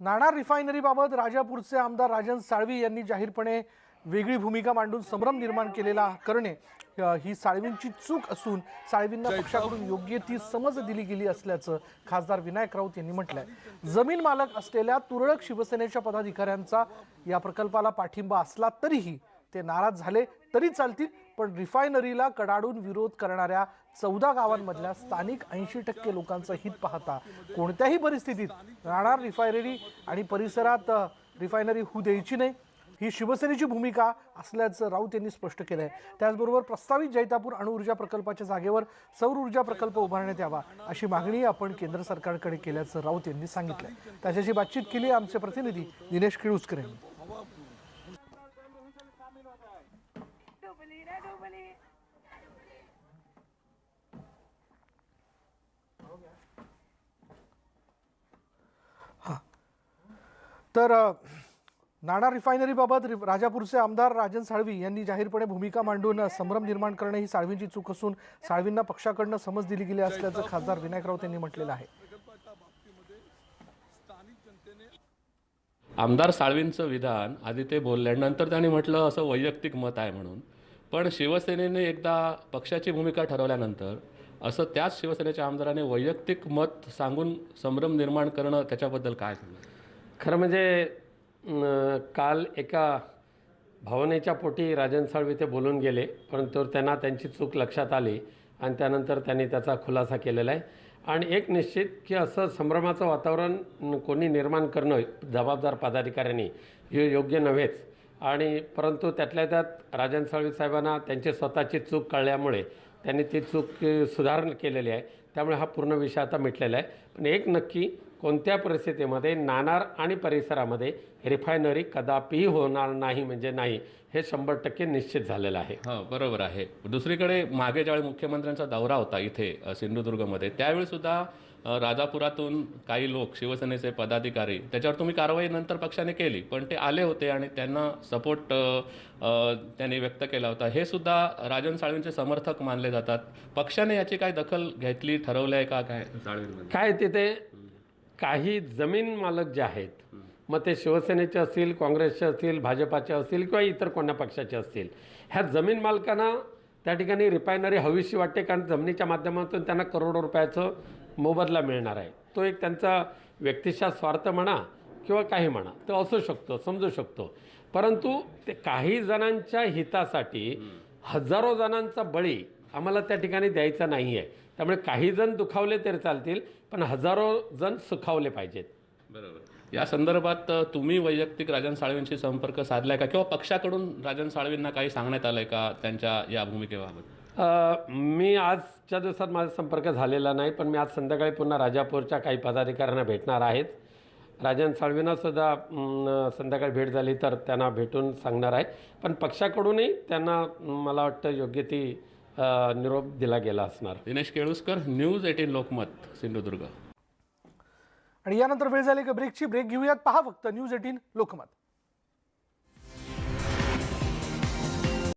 नाणार रिफायनरीबाबत राजापूरचे आमदार राजन साळवी यांनी जाहीरपणे वेगळी भूमिका मांडून संभ्रम निर्माण केलेला करणे ही साळवींची चूक असून साळवींना पक्षाकडून योग्य ती समज दिली गेली असल्याचं खासदार विनायक राऊत यांनी म्हटलंय. जमीन मालक असलेल्या तुरळक शिवसेनेच्या पदाधिकाऱ्यांचा या प्रकल्पाला पाठिंबा असला तरीही ते नाराज झाले तरी चालतील पण रिफायनरीला कडाडून विरोध करणाऱ्या चौदा गावांमधल्या स्थानिक ऐंशी टक्के लोकांचं हित पाहता कोणत्याही परिस्थितीत राहणार रिफायनरी आणि परिसरात रिफायनरी होऊ द्यायची नाही. ही शिवसेनेची भूमिका असल्याचं राऊत यांनी स्पष्ट केलं आहे त्याचबरोबर प्रस्तावित जैतापूर अणुऊर्जा प्रकल्पाच्या जागेवर सौर ऊर्जा प्रकल्प उभारण्यात यावा अशी मागणी आपण केंद्र सरकारकडे केल्याचं राऊत यांनी सांगितलं त्याच्याशी बातचीत केली आमचे प्रतिनिधी दिनेश किळुसकर यांनी. तर नाणार रिफायनरीबाबत रि- राजापूरचे आमदार राजन साळवी यांनी जाहीरपणे भूमिका मांडून संभ्रम निर्माण करणे ही साळवींची चूक असून साळवींना पक्षाकडनं समज दिली गेली असल्याचं खासदार विनायक राऊत यांनी म्हटलेलं आहे. आमदार साळवींचं विधान आधी ते बोलल्यानंतर त्यांनी म्हटलं असं वैयक्तिक मत आहे म्हणून. पण शिवसेनेने एकदा पक्षाची भूमिका ठरवल्यानंतर असं त्याच शिवसेनेच्या आमदाराने वैयक्तिक मत सांगून संभ्रम निर्माण करणं त्याच्याबद्दल काय सांगणार? खरं म्हणजे काल एका भावनेच्या पोटी राजन साळवी ते बोलून गेले परंतु त्यांना त्यांची चूक लक्षात आली आणि त्यानंतर त्यांनी त्याचा खुलासा केलेला आहे. आणि एक निश्चित की असं संभ्रमाचं वातावरण कोणी निर्माण करणं जबाबदार पदाधिकाऱ्यांनी हे योग्य नव्हेच. आणि परंतु त्यातल्या त्यात राजन साळवी साहेबांना त्यांची स्वतःची चूक कळल्यामुळे त्यांनी ती चूक सुधारण सुधारणा केलेली आहे. त्यामुळे हा पूर्ण विषय आता मिटलेला आहे. पण एक नक्की कोणत्या परिस्थितीमध्ये नाणार आणि परिसरामध्ये रिफायनरी कदापिही होणार नाही म्हणजे नाही हे शंभर टक्के निश्चित झालेलं आहे. हो बरोबर आहे. दुसरीकडे मागे ज्यावेळी मुख्यमंत्र्यांचा दौरा होता इथे सिंधुदुर्गमध्ये त्यावेळी सुद्धा राजापुरातून काही लोक शिवसेनेचे पदाधिकारी त्याच्यावर तुम्ही कारवाई नंतर पक्षाने केली पण ते आले होते आणि त्यांना सपोर्ट त्यांनी व्यक्त केला होता. हे सुद्धा राजन साळवींचे समर्थक मानले जातात. पक्षाने याची काय दखल घेतली ठरवलं आहे का काय? साळवींमध्ये. काय तिथे काही जमीन मालक जे आहेत मग ते शिवसेनेचे असतील काँग्रेसचे असतील भाजपाचे असतील किंवा इतर कोणत्या पक्षाचे असतील ह्या जमीन मालकांना त्या ठिकाणी रिफायनरी हवीशी वाटते कारण जमिनीच्या माध्यमातून त्यांना करोडो रुपयाचं मोबदला मिळणार आहे. तो एक त्यांचा व्यक्तिशा स्वार्थ म्हणा किंवा काही म्हणा तो असू शकतो समजू शकतो. परंतु ते काही जणांच्या हितासाठी हजारो जणांचा बळी आम्हाला त्या ठिकाणी द्यायचा नाही आहे त्यामुळे काही जण दुखावले तरी चालतील पण हजारो जण सुखावले पाहिजेत. बरोबर. या संदर्भात तुम्ही वैयक्तिक राजन साळवींशी संपर्क साधलाय का? किंवा पक्षाकडून राजन साळवींना काही सांगण्यात आलंय का त्यांच्या या भूमिकेबाबत? मी आजच्या दिवसात माझा संपर्क झालेला नाही पण मी आज संध्याकाळी पुन्हा राजापूरच्या काही पदाधिकाऱ्यांना भेटणार आहेत. राजन साळवींना सुद्धा अम, संध्याकाळी भेट झाली तर त्यांना भेटून सांगणार आहे. पण पक्षाकडूनही त्यांना मला वाटतं योग्य ती निरोप दिला गेला असणार. Dinesh Keluskar news eighteen Lokmat Sindhudurg. आणि यानंतर वेळ झाली का ब्रेकची ब्रेक घेऊयात. पहा फक्त न्यूज एटीन लोकमत.